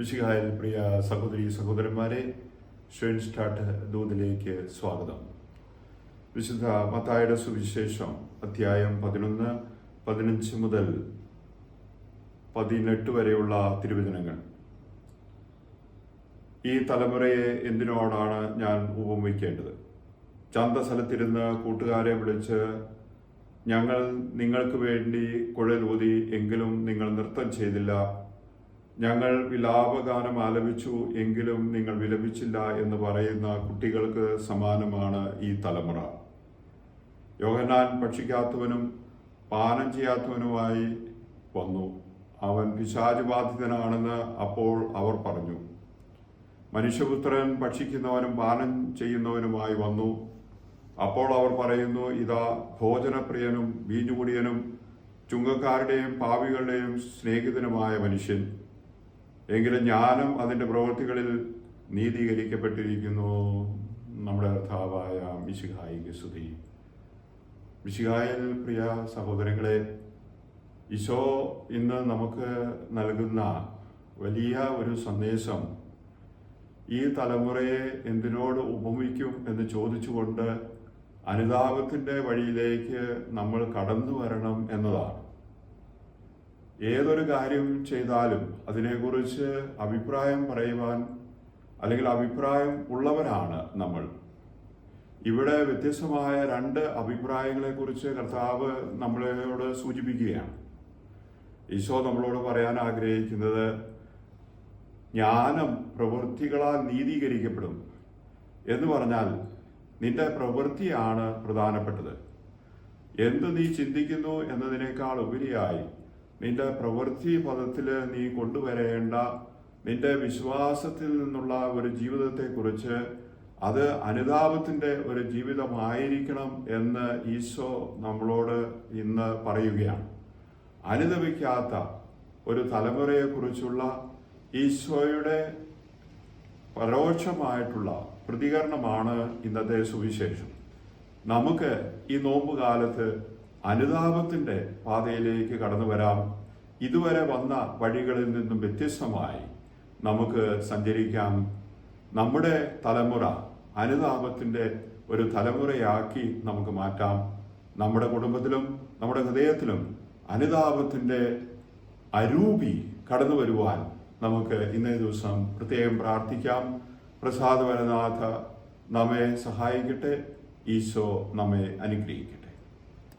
മിശിഹായിൽ പ്രിയ സഹോദരി സഹോദരന്മാരെ ഷെയിൻ സ്റ്റാർട്ട് ദൂതിലേക്ക് സ്വാഗതം. വിശുദ്ധ മത്തായുടെ സുവിശേഷം അധ്യായം പതിനൊന്ന് പതിനഞ്ച് മുതൽ പതിനെട്ട് വരെയുള്ള തിരുവചനങ്ങൾ. ഈ തലമുറയെ എന്തിനോടാണ് ഞാൻ ഉപമിക്കേണ്ടത്? ചന്തസ്ഥലത്തിരുന്ന് കൂട്ടുകാരെ വിളിച്ച് ഞങ്ങൾ നിങ്ങൾക്ക് വേണ്ടി കുഴലൂതി എങ്കിലും നിങ്ങൾ നൃത്തം ചെയ്തില്ല. ഞങ്ങൾ വിലാപഗാനം ആലപിച്ചു എങ്കിലും നിങ്ങൾ വിലപിച്ചില്ല എന്ന് പറയുന്ന കുട്ടികൾക്ക് സമാനമാണ് ഈ തലമുറ. യോഹനാൻ ഭക്ഷിക്കാത്തവനും പാനം ചെയ്യാത്തവനുമായി വന്നു. അവൻ പിശാചുബാധിതനാണെന്ന് അപ്പോൾ അവർ പറഞ്ഞു. മനുഷ്യപുത്രൻ ഭക്ഷിക്കുന്നവനും പാനം ചെയ്യുന്നവനുമായി വന്നു. അപ്പോൾ അവർ പറയുന്നു ഇതാ ഭോജനപ്രിയനും വീഞ്ഞുകുടിയനും ചുങ്കക്കാരുടെയും പാവികളുടെയും സ്നേഹിതനുമായ മനുഷ്യൻ. എങ്കിലും ജ്ഞാനം അതിന്റെ പ്രവൃത്തികളിൽ നീതീകരിക്കപ്പെട്ടിരിക്കുന്നു. നമ്മുടെ കർത്താവായ മിശിഹായിക്ക് സ്തുതി മിശിഹായിൽ പ്രിയ സഹോദരങ്ങളെ ഈശോ ഇന്ന് നമുക്ക് നൽകുന്ന വലിയ ഒരു സന്ദേശം ഈ തലമുറയെ എന്തിനോട് ഉപമിക്കും എന്ന് ചോദിച്ചുകൊണ്ട് അനുതാപത്തിന്റെ വഴിയിലേക്ക് നമ്മൾ കടന്നു വരണം എന്നതാണ്. ഏതൊരു കാര്യം ചെയ്താലും അതിനെക്കുറിച്ച് അഭിപ്രായം പറയുവാൻ അല്ലെങ്കിൽ അഭിപ്രായം ഉള്ളവരാണ് നമ്മൾ. ഇവിടെ വ്യത്യസ്തമായ രണ്ട് അഭിപ്രായങ്ങളെക്കുറിച്ച് കർത്താവ് നമ്മളോട് സൂചിപ്പിക്കുകയാണ്. ഈശോ നമ്മളോട് പറയാൻ ആഗ്രഹിക്കുന്നത് ജ്ഞാനം പ്രവൃത്തികളാൽ നീതീകരിക്കപ്പെടും എന്ന് പറഞ്ഞാൽ നിന്റെ പ്രവൃത്തിയാണ് പ്രധാനപ്പെട്ടത്. എന്ത് നീ ചിന്തിക്കുന്നു എന്നതിനേക്കാൾ ഉപരിയായി നിന്റെ പ്രവൃത്തി പദത്തിൽ നീ കൊണ്ടുവരേണ്ട നിന്റെ വിശ്വാസത്തിൽ നിന്നുള്ള ഒരു ജീവിതത്തെക്കുറിച്ച് അത് അനുതാപത്തിന്റെ ഒരു ജീവിതമായിരിക്കണം എന്ന് ഈശോ നമ്മളോട് ഇന്ന് പറയുകയാണ്. അനുദപിക്കാത്ത ഒരു തലമുറയെക്കുറിച്ചുള്ള ഈശോയുടെ പരോക്ഷമായിട്ടുള്ള പ്രതികരണമാണ് ഇന്നത്തെ സുവിശേഷം. നമുക്ക് ഈ നോമ്പ് കാലത്ത് അനുതാപത്തിന്റെ പാതയിലേക്ക് കടന്നു വരാം. ഇതുവരെ വന്ന വഴികളിൽ നിന്നും വ്യത്യസ്തമായി നമുക്ക് സഞ്ചരിക്കാം. നമ്മുടെ തലമുറ അനുതാപത്തിന്റെ ഒരു തലമുറയാക്കി നമുക്ക് മാറ്റാം. നമ്മുടെ കുടുംബത്തിലും നമ്മുടെ ഹൃദയത്തിലും അനുതാപത്തിന്റെ അരൂപി കടന്നു വരുവാൻ നമുക്ക് ഇന്നേ ദിവസം പ്രത്യേകം പ്രാർത്ഥിക്കാം. പ്രസാദവരനാഥ നമ്മെ സഹായിക്കട്ടെ. ഈശോ നമ്മെ അനുഗ്രഹിക്കും